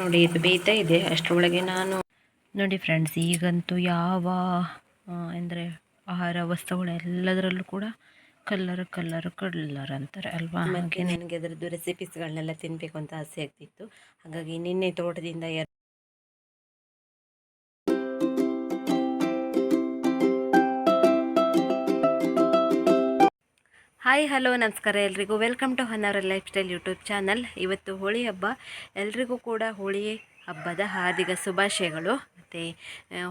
ನೋಡಿ ಇದು ಬೇಯ್ತಾ ಇದೆ. ಅಷ್ಟರೊಳಗೆ ನಾನು ನೋಡಿ ಫ್ರೆಂಡ್ಸ್ ಈಗಂತೂ ಯಾವ ಅಂದರೆ ಆಹಾರ ವಸ್ತುಗಳು ಎಲ್ಲದರಲ್ಲೂ ಕೂಡ ಕಲ್ಲರ್ ಕಲ್ಲರ್ ಕಲ್ಲರ್ ಅಂತಾರೆ ಅಲ್ವಾ? ಹಾಗೆ ನನಗೆ ಅದರದ್ದು ರೆಸಿಪೀಸ್ಗಳನ್ನೆಲ್ಲ ತಿನ್ನಬೇಕು ಅಂತ ಆಸೆ ಆಗ್ತಿತ್ತು. ಹಾಗಾಗಿ ನಿನ್ನೆ ತೋಟದಿಂದ ಹಾಯ್, ಹಲೋ, ನಮಸ್ಕಾರ ಎಲ್ರಿಗೂ. Welcome to Hannavar lifestyle YouTube channel ಇವತ್ತು ಹೋಳಿ ಹಬ್ಬ. ಎಲ್ರಿಗೂ ಕೂಡ ಹೋಳಿ ಹಬ್ಬದ ಹಾರ್ದಿಕ ಶುಭಾಶಯಗಳು. ಮತ್ತು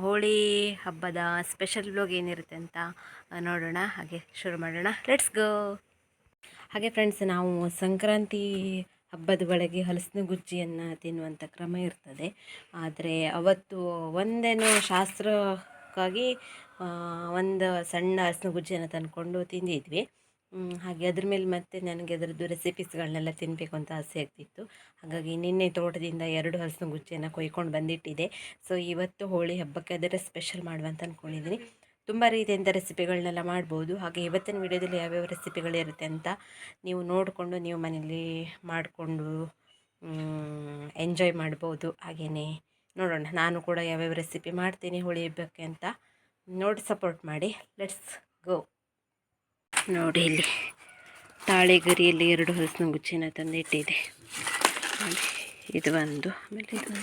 ಹೋಳಿ ಹಬ್ಬದ ಸ್ಪೆಷಲ್ ಬ್ಲಾಗ್ ಏನಿರುತ್ತೆ ಅಂತ ನೋಡೋಣ. ಹಾಗೆ ಶುರು ಮಾಡೋಣ. ಲೆಟ್ಸ್ ಗೋ ಹಾಗೆ ಫ್ರೆಂಡ್ಸ್ ನಾವು ಸಂಕ್ರಾಂತಿ ಹಬ್ಬದ ಒಳಗೆ ಹಲಸಿನ ಗುಜ್ಜಿಯನ್ನು ತಿನ್ನುವಂಥ ಕ್ರಮ ಇರ್ತದೆ. ಆದರೆ ಅವತ್ತು ಒಂದೇನೋ ಶಾಸ್ತ್ರಕ್ಕಾಗಿ ಒಂದು ಸಣ್ಣ ಹಲಸಿನ ಗುಜ್ಜಿಯನ್ನು ತಂದುಕೊಂಡು ತಿಂದಿದ್ವಿ. ಹಾಗೆ ಅದ್ರ ಮೇಲೆ ಮತ್ತೆ ನನಗೆ ಅದರದ್ದು ರೆಸಿಪೀಸ್ಗಳನ್ನೆಲ್ಲ ತಿನ್ನಬೇಕು ಅಂತ ಆಸೆ ಆಗ್ತಿತ್ತು. ಹಾಗಾಗಿ ನಿನ್ನೆ ತೋಟದಿಂದ ಎರಡು ಹಲಸಿನ ಗುಜ್ಜಿಯನ್ನು ಕೊಯ್ಕೊಂಡು ಬಂದಿಟ್ಟಿದೆ. ಸೊ ಇವತ್ತು ಹೋಳಿ ಹಬ್ಬಕ್ಕೆ ಅದರ ಸ್ಪೆಷಲ್ ಮಾಡುವಂತ ಅಂದ್ಕೊಂಡಿದ್ದೀನಿ ತುಂಬ ರೀತಿಯಿಂದ ರೆಸಿಪಿಗಳನ್ನೆಲ್ಲ ಮಾಡ್ಬೋದು. ಹಾಗೆ ಇವತ್ತಿನ ವಿಡಿಯೋದಲ್ಲಿ ಯಾವ್ಯಾವ ರೆಸಿಪಿಗಳಿರುತ್ತೆ ಅಂತ ನೀವು ನೋಡಿಕೊಂಡು, ನೀವು ಮನೇಲಿ ಮಾಡಿಕೊಂಡು ಎಂಜಾಯ್ ಮಾಡ್ಬೋದು. ಹಾಗೆಯೇ ನೋಡೋಣ. ನಾನು ಕೂಡ ಯಾವ್ಯಾವ ರೆಸಿಪಿ ಮಾಡ್ತೀನಿ ಹೋಳಿ ಹಬ್ಬಕ್ಕೆ ಅಂತ. ನೋಡಿ ಸಪೋರ್ಟ್ ಮಾಡಿ. ಲೆಟ್ಸ್ ಗೋ ನೋಡಿ ಇಲ್ಲಿ ತಾಳೆಗರಿಯಲ್ಲಿ ಎರಡು ಹಲಸಿನ ಗುಚ್ಚಿನ ತಂದಿಟ್ಟಿದೆ. ಇದು ಒಂದು, ಆಮೇಲೆ ಇದು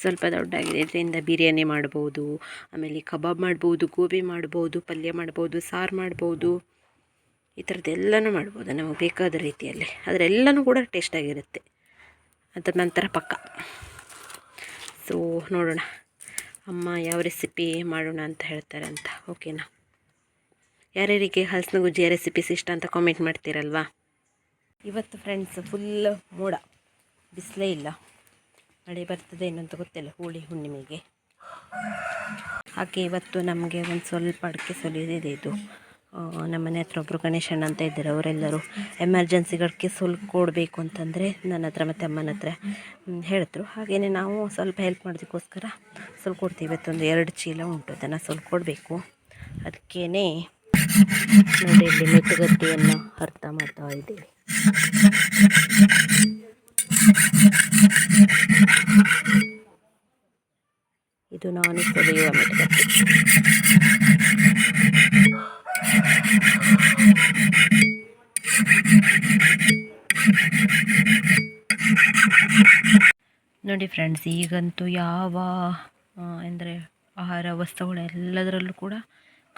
ಸ್ವಲ್ಪ ದೊಡ್ಡಾಗಿದೆ ಇದರಿಂದ ಬಿರಿಯಾನಿ ಮಾಡ್ಬೋದು, ಆಮೇಲೆ ಕಬಾಬ್ ಮಾಡ್ಬೋದು, ಗೋಬಿ ಮಾಡ್ಬೋದು, ಪಲ್ಯ ಮಾಡ್ಬೋದು, ಸಾರು ಮಾಡ್ಬೋದು. ಈ ಥರದ್ದೆಲ್ಲನೂ ಮಾಡ್ಬೋದು ನಮಗೆ ಬೇಕಾದ ರೀತಿಯಲ್ಲಿ. ಅದರೆಲ್ಲನೂ ಕೂಡ ಟೇಸ್ಟಾಗಿರುತ್ತೆ ಅದ ನಂತರ ಪಕ್ಕ. ಸೊ ನೋಡೋಣ. ಅಮ್ಮ ಯಾವ ರೆಸಿಪಿ ಮಾಡೋಣ ಅಂತ ಹೇಳ್ತಾರೆ ಅಂತ ಓಕೆನಾ ಯಾರ್ಯಾರಿಗೆ ಹಲಸಿನ ಗುಜ್ಜಿಯ ರೆಸಿಪೀಸ್ ಇಷ್ಟ ಅಂತ ಕಾಮೆಂಟ್ ಮಾಡ್ತೀರಲ್ವಾ? ಇವತ್ತು ಫ್ರೆಂಡ್ಸ್ ಫುಲ್ ಮೋಡ. ಬಿಸಿಲೇ ಇಲ್ಲ. ಮಳೆ ಬರ್ತದೆ ಏನಂತ ಗೊತ್ತಿಲ್ಲ. ಹೋಳಿ ಹುಣ್ಣಿಮೆಗೆ. ಹಾಗೆ ಇವತ್ತು ನಮಗೆ ಒಂದು ಸ್ವಲ್ಪ ಅಡಿಕೆ ಸುಲಿದಿದೆ ಇದು. ನಮ್ಮನೆ ನಮ್ಮ ಮನೆ ಹತ್ರ ಒಬ್ಬರು ಗಣೇಶಣ್ಣ ಅಂತ ಇದ್ದಾರೆ. ಅವರೆಲ್ಲರೂ ಎಮರ್ಜೆನ್ಸಿಗಳಿಗೆ ಸ್ವಲ್ಪ ಕೊಡಬೇಕು ಅಂತಂದರೆ ನನ್ನ ಹತ್ರ ಮತ್ತು ಅಮ್ಮನ ಹತ್ರ ಹೇಳಿದ್ರು. ಹಾಗೆಯೇ ನಾವು ಸ್ವಲ್ಪ ಹೆಲ್ಪ್ ಮಾಡೋದಕ್ಕೋಸ್ಕರ ಸ್ವಲ್ಪ ಕೊಡ್ತೀವಿ ಇವತ್ತೊಂದು ಎರಡು ಚೀಲ ಉಂಟು. ಅದನ್ನು ಸ್ವಲ್ಪ ಕೊಡಬೇಕು ಅದಕ್ಕೇ ನೋಡಿ ಇಲ್ಲಿ ಮೆತ್ತುಗತ್ತಿಯನ್ನು ಅರ್ಥ ಮಾಡ್ತಾ ಇದ್ದೀವಿ. ಇದು ನಾನು ಸೆಳೆಯುವ ಮೆತ್ತುಗತ್ತಿ ನೋಡಿ ಫ್ರೆಂಡ್ಸ್, ಈಗಂತೂ ಯಾವ ಅಂದರೆ ಆಹಾರ ವಸ್ತುಗಳೆಲ್ಲದರಲ್ಲೂ ಕೂಡ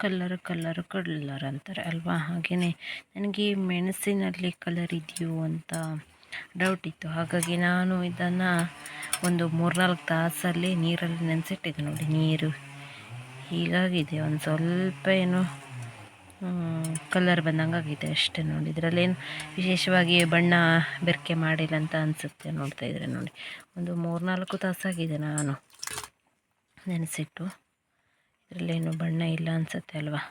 ಕಲ್ಲರ್ ಕಲ್ಲರ್ ಕಲ್ಲರ್ ಅಂತಾರೆ ಅಲ್ವಾ? ಹಾಗೆಯೇ ನನಗೆ ಮೆಣಸಿನಲ್ಲಿ ಕಲರ್ ಇದೆಯೋ ಅಂತ ಡೌಟ್ ಇತ್ತು. ಹಾಗಾಗಿ ನಾನು ಇದನ್ನು ಒಂದು ಮೂರ್ನಾಲ್ಕು ತಾಸಲ್ಲಿ ನೀರಲ್ಲಿ ನೆನೆಸಿಟ್ಟಿದ್ದೆ ನೋಡಿ, ನೀರು. ಹೀಗಾಗಿದೆ, ಒಂದು ಸ್ವಲ್ಪ ಏನು ಕಲರ್ ಬಂದಂಗೆ ಆಗಿದೆ ಅಷ್ಟೇ ನೋಡಿ. ಇದರಲ್ಲೇನು ವಿಶೇಷವಾಗಿ ಬಣ್ಣ ಬೆರಕೆ ಮಾಡಿಲ್ಲ ಅಂತ ಅನಿಸುತ್ತೆ ನೋಡ್ತಾ ಇದ್ರೆ ನೋಡಿ. ಒಂದು ಮೂರ್ನಾಲ್ಕು ತಾಸಾಗಿದೆ ನಾನು ನೆನೆಸಿಟ್ಟು. ಇದರಲ್ಲೇನು ಬಣ್ಣ ಇಲ್ಲ ಅನಿಸುತ್ತೆ ಅಲ್ವಾ?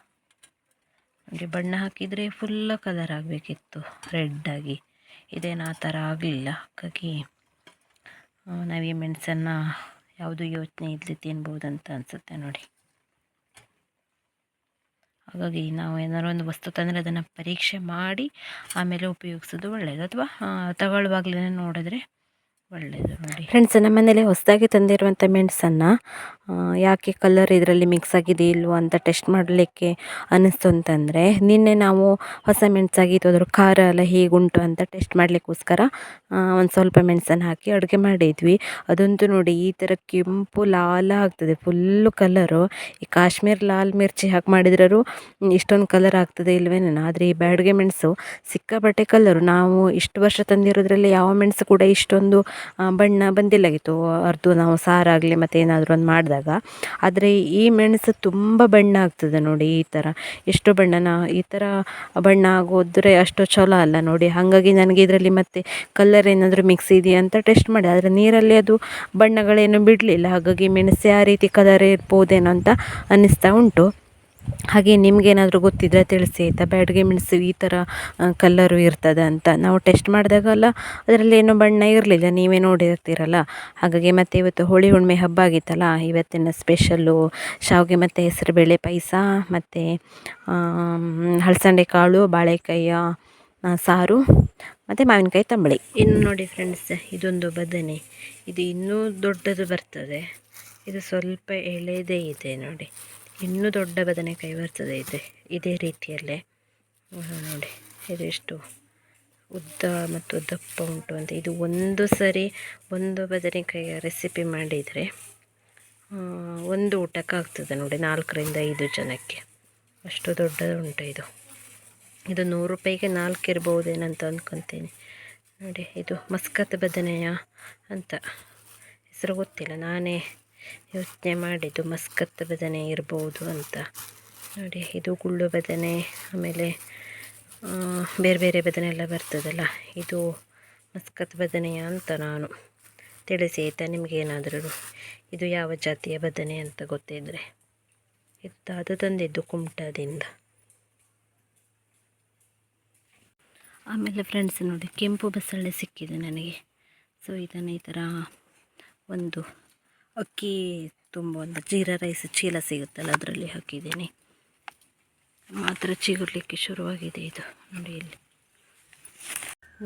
ನೋಡಿ ಬಣ್ಣ ಹಾಕಿದರೆ ಫುಲ್ಲ ಕಲರ್ ಆಗಬೇಕಿತ್ತು ರೆಡ್ಡಾಗಿ ಇದೇನು ಆ ಥರ ಆಗಲಿಲ್ಲ. ಹಾಗಾಗಿ ನಾವು ಈ ಮೆಣಸನ್ನು ಯಾವುದು ಯೋಚನೆ ಇಲ್ಲದೆ ಅಂತ ಅನಿಸುತ್ತೆ ನೋಡಿ. ಹಾಗಾಗಿ ನಾವು ಏನಾದ್ರು ಒಂದು ವಸ್ತು ತಂದರೆ ಅದನ್ನು ಪರೀಕ್ಷೆ ಮಾಡಿ ಆಮೇಲೆ ಉಪಯೋಗಿಸೋದು ಒಳ್ಳೆಯದು ಅಥವಾ ತಗೊಳ್ಳುವಾಗಲೇ ನೋಡಿದ್ರೆ ಒಳ್ಳೆಯದು ನೋಡಿ. ಫ್ರೆಂಡ್ಸ್ ನಮ್ಮ ಮನೇಲಿ ಹೊಸದಾಗಿ ತಂದಿರುವಂಥ ಮೆಣಸನ್ನು ಯಾಕೆ ಕಲರ್ ಇದರಲ್ಲಿ ಮಿಕ್ಸ್ ಆಗಿದೆ ಇಲ್ವೋ ಅಂತ ಟೆಸ್ಟ್ ಮಾಡಲಿಕ್ಕೆ ಅನ್ನಿಸ್ತು ಅಂತಂದರೆ, ನಿನ್ನೆ ನಾವು ಹೊಸ ಮೆಣಸಾಗಿತ್ತು ಅದ್ರ ಖಾರ ಎಲ್ಲ ಹೇಗುಂಟು ಅಂತ ಟೆಸ್ಟ್ ಮಾಡಲಿಕ್ಕೋಸ್ಕರ ಒಂದು ಸ್ವಲ್ಪ ಮೆಣಸನ್ನು ಹಾಕಿ ಅಡುಗೆ ಮಾಡಿದ್ವಿ. ಅದಂತೂ ನೋಡಿ ಈ ಥರ ಕೆಂಪು ಲಾಲ ಆಗ್ತದೆ ಫುಲ್ಲು ಕಲರು ಈ ಕಾಶ್ಮೀರ್ ಲಾಲ್ ಮಿರ್ಚಿ ಹಾಕಿ ಮಾಡಿದ್ರೂ ಇಷ್ಟೊಂದು ಕಲರ್ ಆಗ್ತದೆ ಇಲ್ವೇನೋ ಆದರೆ ಈ ಬ್ಯಾಡ್ಗೆ ಮೆಣಸು ಸಿಕ್ಕಾಪಟ್ಟೆ ಕಲರು ನಾವು ಇಷ್ಟು ವರ್ಷ ತಂದಿರೋದ್ರಲ್ಲಿ ಯಾವ ಮೆಣಸು ಕೂಡ ಇಷ್ಟೊಂದು ಬಣ್ಣ ಬಂದಿಲ್ಲಾಗಿತ್ತು. ಅರ್ದು ನಾವು ಸಾರಾಗಲಿ ಮತ್ತು ಏನಾದರೂ ಒಂದು ಮಾಡಿದಾಗ. ಆದರೆ ಈ ಮೆಣಸು ತುಂಬ ಬಣ್ಣ ಆಗ್ತದೆ ನೋಡಿ ಈ ಥರ ಎಷ್ಟು ಬಣ್ಣನ ಈ ಥರ ಬಣ್ಣ ಆಗೋದ್ರೆ ಅಷ್ಟು ಚಲೋ ಅಲ್ಲ ನೋಡಿ. ಹಾಗಾಗಿ ನನಗೆ ಇದರಲ್ಲಿ ಮತ್ತೆ ಕಲರ್ ಏನಾದರೂ ಮಿಕ್ಸ್ ಇದೆಯಾ ಅಂತ ಟೆಸ್ಟ್ ಮಾಡಿ. ಆದರೆ ನೀರಲ್ಲಿ ಅದು ಬಣ್ಣಗಳೇನು ಬಿಡಲಿಲ್ಲ. ಹಾಗಾಗಿ ಮೆಣಸು ಯಾವ ರೀತಿ ಕಲರ್ ಇರ್ಬೋದೇನೋ ಅಂತ ಅನ್ನಿಸ್ತಾ ಉಂಟು. ಹಾಗೆ ನಿಮಗೇನಾದರೂ ಗೊತ್ತಿದ್ದರೆ ತಿಳಿಸಿ ಆಯಿತಾ? ಬ್ಯಾಡ್ಗೆ ಮೆಣಸು ಈ ಥರ ಕಲ್ಲರು ಇರ್ತದೆ ಅಂತ. ನಾವು ಟೆಸ್ಟ್ ಮಾಡಿದಾಗೆಲ್ಲ ಅದರಲ್ಲಿ ಏನೂ ಬಣ್ಣ ಇರಲಿಲ್ಲ, ನೀವೇ ನೋಡಿರ್ತೀರಲ್ಲ. ಹಾಗಾಗಿ ಮತ್ತು ಇವತ್ತು ಹೋಳಿ ಹುಣ್ಣಿಮೆ ಹಬ್ಬ ಆಗಿತ್ತಲ್ಲ, ಇವತ್ತಿನ ಸ್ಪೆಷಲ್ಲು ಶಾವಿಗೆ ಮತ್ತು ಹೆಸರುಬೇಳೆ ಪಾಯಸ, ಮತ್ತು ಹಲಸಂಡೆ ಕಾಳು, ಬಾಳೆಕಾಯಿಯ ಸಾರು, ಮತ್ತು ಮಾವಿನಕಾಯಿ ತಂಬಳಿ. ಇನ್ನು ನೋಡಿ ಫ್ರೆಂಡ್ಸ್ ಇದೊಂದು ಬದನೆ. ಇದು ಇನ್ನೂ ದೊಡ್ಡದು ಬರ್ತದೆ. ಇದು ಸ್ವಲ್ಪ ಎಳೆದೇ ಇದೆ ನೋಡಿ. ಇನ್ನೂ ದೊಡ್ಡ ಬದನೆಕಾಯಿ ಬರ್ತದೆ ಇದೆ, ಇದೇ ರೀತಿಯಲ್ಲೇ. ನೋಡಿ, ಇದು ಎಷ್ಟು ಉದ್ದ ಮತ್ತು ದಪ್ಪ ಉಂಟು ಅಂತ. ಇದು ಒಂದು ಸರಿ ಒಂದು ಬದನೆಕಾಯಿಯ ರೆಸಿಪಿ ಮಾಡಿದರೆ ಒಂದು ಊಟಕ್ಕೆ ಆಗ್ತದೆ ನೋಡಿ, ನಾಲ್ಕರಿಂದ ಐದು ಜನಕ್ಕೆ. ಅಷ್ಟು ದೊಡ್ಡದು ಉಂಟು ಇದು. ಇದು ನೂರು ರೂಪಾಯಿಗೆ ನಾಲ್ಕು ಇರ್ಬೋದೇನಂತ ಅಂದ್ಕೊತೀನಿ ನೋಡಿ, ಇದು ಮಸ್ಕತ್ ಬದನೆಯ ಅಂತ. ಹೆಸರು ಗೊತ್ತಿಲ್ಲ, ನಾನೇ ಯೋಚನೆ ಮಾಡಿದ್ದು ಮಸ್ಕತ್ ಬದನೆ ಇರ್ಬೋದು ಅಂತ. ನೋಡಿ, ಇದು ಗುಳ್ಳು ಬದನೆ ಆಮೇಲೆ ಬೇರೆ ಬೇರೆ ಬದನೆ ಎಲ್ಲ ಬರ್ತದಲ್ಲ, ಇದು ಮಸ್ಕತ್ ಬದನೆಯ ಅಂತ ನಾನು ತಿಳಿಸಿ, ಆಯಿತಾ? ನಿಮಗೇನಾದರೂ ಇದು ಯಾವ ಜಾತಿಯ ಬದನೆ ಅಂತ ಗೊತ್ತಿದ್ದರೆ ಇದು ಅದು ತಂದಿದ್ದು ಕುಮಟಾದಿಂದ. ಆಮೇಲೆ ಫ್ರೆಂಡ್ಸ್ ನೋಡಿ, ಕೆಂಪು ಬಸಳೆ ಸಿಕ್ಕಿದೆ ನನಗೆ. ಸೊ ಇದನ್ನು ಈ ಥರ ಒಂದು ಅಕ್ಕಿ ತುಂಬ ಒಂದು ಜೀರಾ ರೈಸ್ ಚೀಲ ಸಿಗುತ್ತಲ್ಲ ಅದರಲ್ಲಿ ಹಾಕಿದ್ದೀನಿ. ಮಾತ್ರ ಚಿಗುರ್ಲಿಕ್ಕೆ ಶುರುವಾಗಿದೆ ಇದು. ನೋಡಿ ಇಲ್ಲಿ.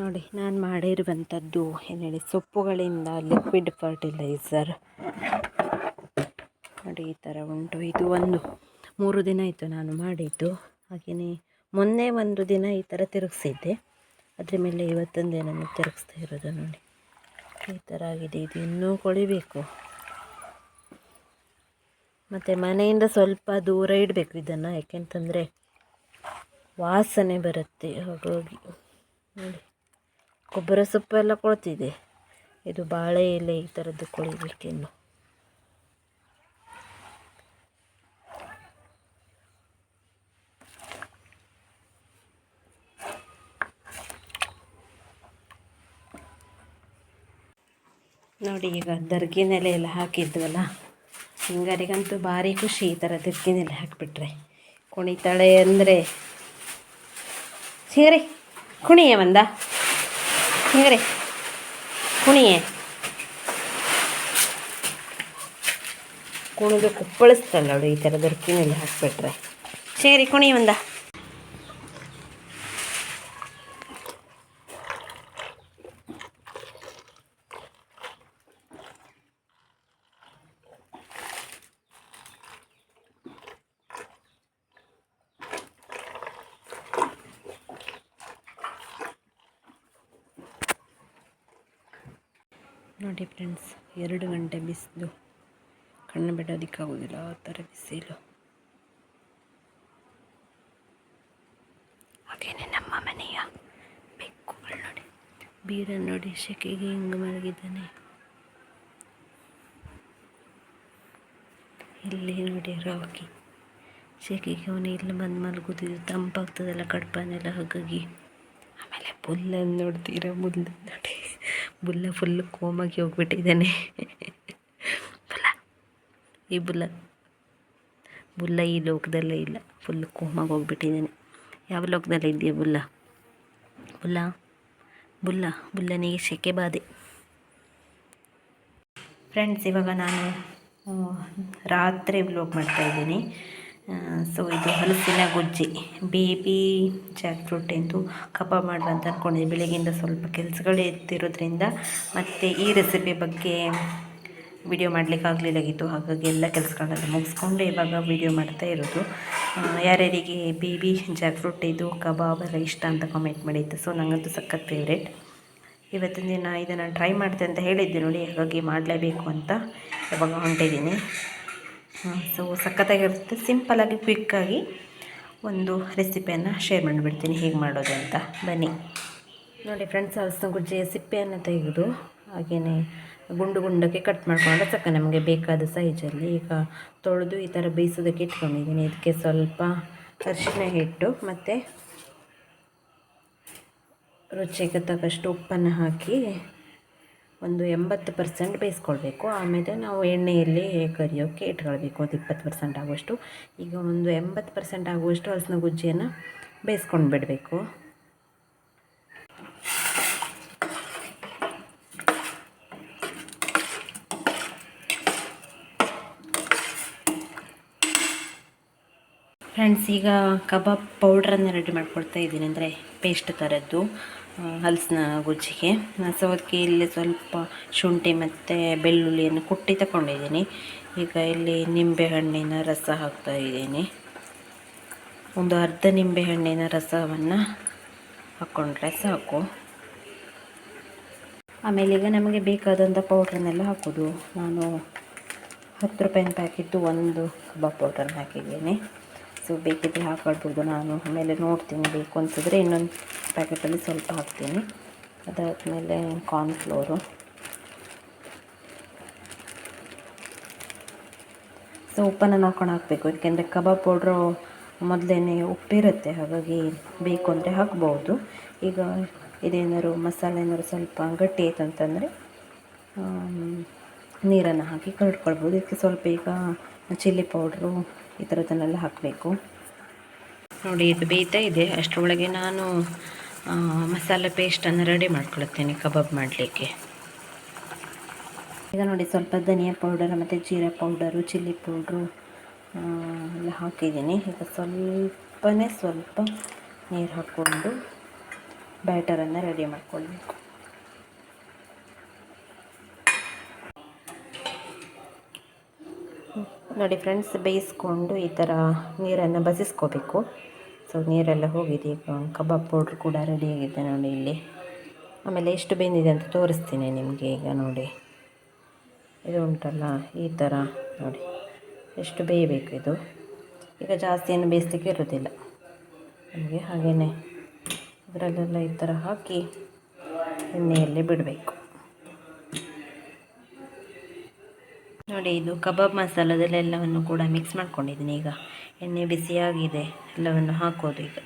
ನೋಡಿ, ನಾನು ಮಾಡಿರುವಂಥದ್ದು ಏನು ಹೇಳಿ, ಸೊಪ್ಪುಗಳಿಂದ ಲಿಕ್ವಿಡ್ ಫರ್ಟಿಲೈಸರ್ ನೋಡಿ, ಈ ಥರ ಉಂಟು. ಇದು ಒಂದು ಮೂರು ದಿನ ಇತ್ತು ನಾನು ಮಾಡಿದ್ದು. ಹಾಗೆಯೇ ಮೊನ್ನೆ ಒಂದು ದಿನ ಈ ಥರ ತಿರುಗಿಸಿದ್ದೆ. ಅದ್ರ ಮೇಲೆ ಇವತ್ತೊಂದು ನಾನು ತಿರುಗಿಸ್ತಾ ಇರೋದು ನೋಡಿ. ಈ ಥರ ಆಗಿದೆ. ಇದು ಇನ್ನೂ ಕೊಳಿಬೇಕು. ಮತ್ತು ಮನೆಯಿಂದ ಸ್ವಲ್ಪ ದೂರ ಇಡಬೇಕು ಇದನ್ನು, ಯಾಕೆಂತಂದರೆ ವಾಸನೆ ಬರುತ್ತೆ ಹಾಗಾಗಿ. ನೋಡಿ ಕೊಬ್ಬರ ಸೊಪ್ಪು ಎಲ್ಲ ಕೊಳ್ತಿದೆ ಇದು ಬಾಳೆ ಎಲೆ ಈ ಥರದ್ದು ಕೊಳಿಬೇಕಿನ್ನು ನೋಡಿ, ಈಗ ದರ್ಗಿನೆಲೆ ಎಲ್ಲ ಹಾಕಿದ್ವಲ್ಲ? ಹಿಂಗಾರಿಗಂತೂ ಭಾರಿ ಖುಷಿ ಈ ಥರ ತಿರ್ಕಿನಲ್ಲಿ ಹಾಕಿಬಿಟ್ರೆ. ಕುಣಿತಾಳೆ ಅಂದರೆ ಸಿಂಗರಿ, ಕುಣಿಯೇ ಬಂದ ಸಿಂಗರಿ, ಕುಣಿಯೇ. ಕುಣಿದು ಕುಪ್ಪಳಿಸ್ತಾಳೆ ಅವಳು ಈ ಥರ ದುರ್ಕಿನಲ್ಲಿ ಹಾಕಿಬಿಟ್ರೆ. ಸಿಂಗರಿ, ಕುಣಿಯ ಬಂದ ನೋಡಿ ಫ್ರೆಂಡ್ಸ್ ಎರಡು ಗಂಟೆ ಬಿಸಿಲು. ಕಣ್ಣು ಬಿಡೋದಕ್ಕಾಗೋದಿಲ್ಲ, ಆ ಥರ ಬಿಸಿಲು. ಹಾಗೇನೆ ನಮ್ಮ ಮನೆಯ ಬೆಕ್ಕುಗಳು ನೋಡಿ. ಬೀರ ನೋಡಿ, ಶೆಕೆಗೆ ಹಿಂಗೆ ಮಲಗಿದ್ದಾನೆ. ಇಲ್ಲಿ ನೋಡಿ ರಾಗಿ ಶೆಕೆಗೆ ಅವನು ಇಲ್ಲಿ ಬಂದು ಮಲಗೋದು ತಂಪಾಗ್ತದಲ್ಲ, ಕಡ್ಪನೆಲ್ಲ ಹಾಗಾಗಿ. ಆಮೇಲೆ ಮುಲ್ಲನ್ನು ನೋಡ್ತೀರಾ ಮುಲ್ಲನ್ನು ನೋಡಿ. ಬುಲ್ಲ ಫುಲ್ ಕೋಮಾಗಿ ಹೋಗ್ಬಿಟ್ಟಿದ್ದಾನೆ. ಬುಲ್ಲ, ಈ ಬುಲ್ಲ ಬುಲ್ಲ ಈ ಲೋಕದಲ್ಲೇ ಇಲ್ಲ ಫುಲ್ ಕೋಮಾಗಿ ಹೋಗ್ಬಿಟ್ಟಿದ್ದಾನೆ. ಯಾವ ಲೋಕದಲ್ಲೇ ಇದೆಯಾ ಬುಲ್ಲ? ಬುಲ್ಲ ಬುಲ್ಲ, ಬುಲ್ಲನಿಗೆ ಸೆಕೆ ಬಾಧೆ. ಫ್ರೆಂಡ್ಸ್ ಇವಾಗ ನಾನು ರಾತ್ರಿ ವ್ಲೋಗ್ ಮಾಡ್ತಾಯಿದ್ದೀನಿ ಸೊ ಇದು ಹಲಸಿನ ಗುಜ್ಜಿ ಬೇಬಿ ಜಾಕ್ ಫ್ರೂಟ್ ಎಂದು ಕಬಾಬ್ ಮಾಡುವ ಅಂತ ಅಂದ್ಕೊಂಡಿದ್ದೆ ಬೆಳಗ್ಗೆಯಿಂದ ಸ್ವಲ್ಪ ಕೆಲಸಗಳು ಎತ್ತಿರೋದ್ರಿಂದ ಮತ್ತು ಈ ರೆಸಿಪಿ ಬಗ್ಗೆ ವಿಡಿಯೋ ಮಾಡಲಿಕ್ಕೆ ಆಗಲಿಲ್ಲಾಗಿತ್ತು. ಹಾಗಾಗಿ ಎಲ್ಲ ಕೆಲಸಗಳನ್ನೆಲ್ಲ ಮುಗಿಸ್ಕೊಂಡು ಇವಾಗ ವಿಡಿಯೋ ಮಾಡ್ತಾ ಇರೋದು. ಯಾರ್ಯಾರಿಗೆ ಬೇಬಿ ಜಾಕ್ ಫ್ರೂಟ್ ಇದು ಕಬಾಬ್ ಎಲ್ಲ ಇಷ್ಟ ಅಂತ ಕಾಮೆಂಟ್ ಮಾಡಿದ್ದು. ಸೊ ನನಗಂತೂ ಸಖತ್ ಫೇವ್ರೇಟ್ ಇವತ್ತಿನ ದಿನ ಇದನ್ನು ಟ್ರೈ ಮಾಡ್ತೆ ಅಂತ ಹೇಳಿದ್ದೆ ನೋಡಿ, ಹಾಗಾಗಿ ಮಾಡಲೇಬೇಕು ಅಂತ ಇವಾಗ ಹೊಂಟಿದ್ದೀನಿ. ಸೊ ಸಖತ್ತಾಗಿರುತ್ತೆ. ಸಿಂಪಲಾಗಿ ಕ್ವಿಕ್ಕಾಗಿ ಒಂದು ರೆಸಿಪಿಯನ್ನು ಶೇರ್ ಮಾಡಿಬಿಡ್ತೀನಿ. ಹೇಗೆ ಮಾಡೋದು ಅಂತ. ಬನ್ನಿ. ನೋಡಿ ಫ್ರೆಂಡ್ಸ್ ಹಲಸಿನ ಗುಜ್ಜೆಯ ಸಿಪ್ಪೆಯನ್ನು ತೆಗೆದು ಹಾಗೆಯೇ ಗುಂಡು ಗುಂಡಕ್ಕೆ ಕಟ್ ಮಾಡಿಕೊಂಡು ಸಕ್ಕ ನಮಗೆ ಬೇಕಾದ ಸೈಜಲ್ಲಿ ಈಗ ತೊಳೆದು ಈ ಥರ ಬೇಯಿಸೋದಕ್ಕೆ ಇಟ್ಕೊಂಡಿದ್ದೀನಿ. ಇದಕ್ಕೆ ಸ್ವಲ್ಪ ಅರಿಶಿನ ಹಿಟ್ಟು ಮತ್ತು ರುಚಿಗೆ ತಕ್ಕಷ್ಟು ಉಪ್ಪನ್ನು ಹಾಕಿ ಒಂದು ಎಂಬತ್ತು ಪರ್ಸೆಂಟ್ ಬೇಯಿಸ್ಕೊಳ್ಬೇಕು. ಆಮೇಲೆ ನಾವು ಎಣ್ಣೆಯಲ್ಲಿ ಕರಿಯೋಕ್ಕೆ ಇಟ್ಕೊಳ್ಬೇಕು. ಒಂದು ಇಪ್ಪತ್ತು ಪರ್ಸೆಂಟ್ ಆಗುವಷ್ಟು. ಈಗ ಒಂದು ಎಂಬತ್ತು ಪರ್ಸೆಂಟ್ ಆಗುವಷ್ಟು ಹಲಸಿನ ಗುಜ್ಜಿಯನ್ನು ಬೇಯಿಸ್ಕೊಂಡು ಬಿಡಬೇಕು. ಫ್ರೆಂಡ್ಸ್, ಈಗ ಕಬಾಬ್ ಪೌಡ್ರನ್ನು ರೆಡಿ ಮಾಡ್ಕೊಳ್ತಾ ಇದ್ದೀನಿ. ಅಂದರೆ ಪೇಸ್ಟ್ ಥರದ್ದು. ಹಲಸಿನ ಗುಜ್ಜಿಗೆ ಸೊ ಇಲ್ಲಿ ಸ್ವಲ್ಪ ಶುಂಠಿ ಮತ್ತು ಬೆಳ್ಳುಳ್ಳಿಯನ್ನು ಕುಟ್ಟಿ ತಗೊಂಡಿದ್ದೀನಿ. ಈಗ ಇಲ್ಲಿ ನಿಂಬೆಹಣ್ಣಿನ ರಸ ಹಾಕ್ತಾ ಇದ್ದೀನಿ. ಒಂದು ಅರ್ಧ ನಿಂಬೆಹಣ್ಣಿನ ರಸವನ್ನು ಹಾಕ್ಕೊಂಡ್ರೆ ಸಾಕು. ಆಮೇಲೆ ಈಗ ನಮಗೆ ಬೇಕಾದಂಥ ಪೌಡ್ರನ್ನೆಲ್ಲ ಹಾಕೋದು. ನಾನು ಹತ್ತು ರೂಪಾಯಿನ ಪ್ಯಾಕಿದ್ದು ಒಂದು ಕಬಾಬ್ ಪೌಡ್ರನ್ನ ಹಾಕಿದ್ದೀನಿ. ಸೊ ಬೇಕಿದ್ರೆ ಹಾಕ್ಕೊಳ್ಬೋದು ನಾನು ಆಮೇಲೆ ನೋಡ್ತೀನಿ ಬೇಕು ಅಂತಿದ್ರೆ ಇನ್ನೊಂದು ಪ್ಯಾಕೆಟಲ್ಲಿ ಸ್ವಲ್ಪ ಹಾಕ್ತೀನಿ. ಅದಾದಮೇಲೆ ಕಾರ್ನ್ಫ್ಲೋರು ಸೊ ಉಪ್ಪನ್ನು ನೋಡ್ಕೊಂಡು ಹಾಕಬೇಕು. ಯಾಕೆಂದರೆ ಕಬಾಬ್ ಪೌಡ್ರು ಮೊದಲೇ ಉಪ್ಪಿರುತ್ತೆ. ಹಾಗಾಗಿ ಬೇಕು ಅಂದರೆ ಹಾಕ್ಬೋದು. ಈಗ ಇದೇನಾದ್ರು ಮಸಾಲೆ ಏನಾದ್ರು ಸ್ವಲ್ಪ ಗಟ್ಟಿ ಆಯಿತು ಅಂತಂದರೆ ನೀರನ್ನು ಹಾಕಿ ಕಳ್ಕೊಳ್ಬೋದು ಇದಕ್ಕೆ ಸ್ವಲ್ಪ ಈಗ ಚಿಲ್ಲಿ ಪೌಡ್ರು ಈ ಥರದನ್ನೆಲ್ಲ ಹಾಕಬೇಕು. ನೋಡಿ ಇದು ಬೇಯ್ತಾ ಇದೆ. ಅಷ್ಟರೊಳಗೆ ನಾನು ಮಸಾಲೆ ಪೇಸ್ಟನ್ನು ರೆಡಿ ಮಾಡ್ಕೊಳ್ತೇನೆ ಕಬಾಬ್ ಮಾಡಲಿಕ್ಕೆ. ಈಗ ನೋಡಿ ಸ್ವಲ್ಪ ಧನಿಯಾ ಪೌಡರ್ ಮತ್ತು ಜೀರಾ ಪೌಡರು ಚಿಲ್ಲಿ ಪೌಡ್ರು ಎಲ್ಲ ಹಾಕಿದ್ದೀನಿ. ಈಗ ಸ್ವಲ್ಪನೇ ಸ್ವಲ್ಪ ನೀರು ಹಾಕ್ಕೊಂಡು ಬ್ಯಾಟರನ್ನು ರೆಡಿ ಮಾಡ್ಕೊಳ್ಬೇಕು. ನೋಡಿ ಫ್ರೆಂಡ್ಸ್ ಬೇಯಿಸ್ಕೊಂಡು ಈ ಥರ ನೀರನ್ನು ಬಸಿಸ್ಕೋಬೇಕು. ಸೊ ನೀರೆಲ್ಲ ಹೋಗಿದೆ. ಕಬಾಬ್ ಪೌಡ್ರ್ ಕೂಡ ರೆಡಿಯಾಗಿದೆ ನೋಡಿ ಇಲ್ಲಿ. ಆಮೇಲೆ ಎಷ್ಟು ಬೆಂದಿದೆ ಅಂತ ತೋರಿಸ್ತೀನಿ ನಿಮಗೆ ಈಗ ನೋಡಿ. ಇದು ಉಂಟಲ್ಲ, ಈ ಥರ ನೋಡಿ. ಎಷ್ಟು ಬೇಯಬೇಕು ಇದು? ಈಗ ಜಾಸ್ತಿ ಏನು ಬೇಯಿಸ್ಲಿಕ್ಕೆ ಇರೋದಿಲ್ಲ ನಮಗೆ ಹಾಗೆಯೇ ಅದರಲ್ಲೆಲ್ಲ ಈ ಥರ ಹಾಕಿ ಎಣ್ಣೆಯಲ್ಲಿ ಬಿಡಬೇಕು. ನೋಡಿ ಇದು ಕಬಾಬ್ ಮಸಾಲದಲ್ಲೆಲ್ಲವನ್ನು ಕೂಡ ಮಿಕ್ಸ್ ಮಾಡ್ಕೊಂಡಿದ್ದೀನಿ ಈಗ. ಎಣ್ಣೆ ಬಿಸಿಯಾಗಿದೆ ಎಲ್ಲವನ್ನು ಹಾಕೋದು ಈಗ.